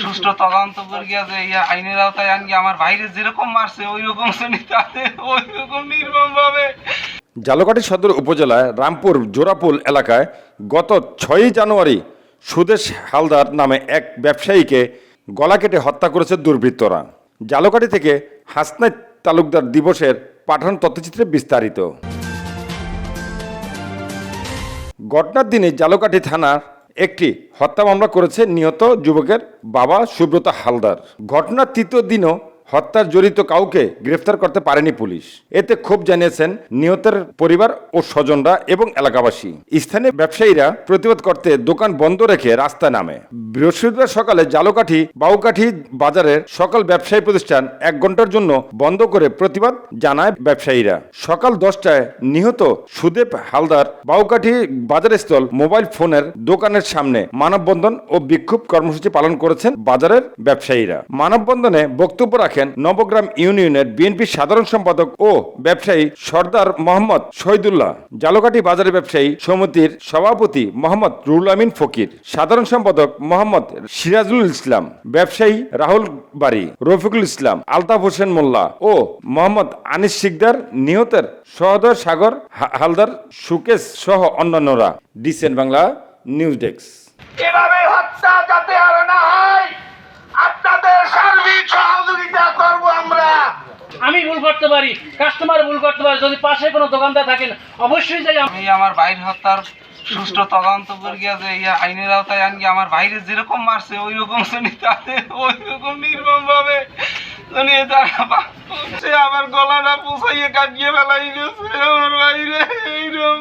সুষ্ঠু তদন্ত করিয়া যে ইয়া আইনের আওতায় আনকি আমার ভাইরে যেরকম মারছে ওই রকম শ্রেণি তাদের ওই রকম নির্মম ভাবে জালকাঠি সদর উপজেলায় রামপুর জোড়াপুল এলাকায় গত ছয়ই জানুয়ারি সুদেশ হালদার নামে এক ব্যবসায়ীকে গলা কেটে হত্যা করেছে দুর্বৃত্তরা। জালকাঠি থেকে হাসনাই তালুকদার দিবসের পাঠান তথ্যচিত্রে বিস্তারিত। ঘটনার দিনে জালকাঠি থানার একটি হত্যা মামলা করেছে নিহত যুবকের বাবা সুব্রত হালদার। ঘটনার তৃতীয় দিনও হত্যার জড়িত কাউকে গ্রেফতার করতে পারেনি পুলিশ। এতে ক্ষোভ জানিয়েছেন নিহতের পরিবার ও স্বজনরা এবং এলাকাবাসী। স্থানীয় ব্যবসায়ীরা প্রতিবাদ করতে দোকান বন্ধ রেখে রাস্তায় নামে। বৃহস্পতিবার সকালে জালকাঠি বাউকাঠি বাজারের সকল ব্যবসায়ী প্রতিষ্ঠান এক ঘণ্টার জন্য বন্ধ করে প্রতিবাদ জানায় ব্যবসায়ীরা। সকাল দশটায় নিহত সুদেব হালদার বাউকাঠি বাজারস্থল মোবাইল ফোনের দোকানের সামনে মানববন্ধন ও বিক্ষোভ কর্মসূচি পালন করেছেন বাজারের ব্যবসায়ীরা। মানববন্ধনে বক্তব্য রাখেন নবগ্রাম ইউনিয়নের বিএনপি সাধারণ সম্পাদক ও ব্যবসায়ী সর্দার মোহাম্মদ শহীদুল্লাহ, জালকাঠি বাজারের ব্যবসায়ী সমিতির সভাপতি মোহাম্মদ রুহুল আমিন ফকির, সাধারণ সম্পাদক মোহাম্মদ সিরাজুল ইসলাম, ব্যবসায়ী রাহুল বাড়ি রফিকুল ইসলাম, আলতাফ হোসেন মোল্লা ও মোহাম্মদ আনিস শিকদার নিহতের সহদয় সাগর হালদার সুকেশ সহ অন্যান্যরা। Decent Bangla news desk. এভাবে হত্যা যাতে আর করতে পারি কাস্টমার ভুল করতে পারি, যদি পাশে কোনো দোকানদার থাকেন, অবশ্যই যাই আমি আমার ভাইয়ের হত্যার সুষ্ঠু তদন্ত করিয়া যে ইয়া আইনের আওতায় আনকি আমার ভাইরে যেরকম মারছে ওই রকম শ্রেণি তাদের ওই রকম নির্মম ভাবে শুনি তারা সে আমার গলাটা পুষাইয়ে কাটিয়ে ফেলাই দিয়েছে আমার ভাইরে, এইরকম।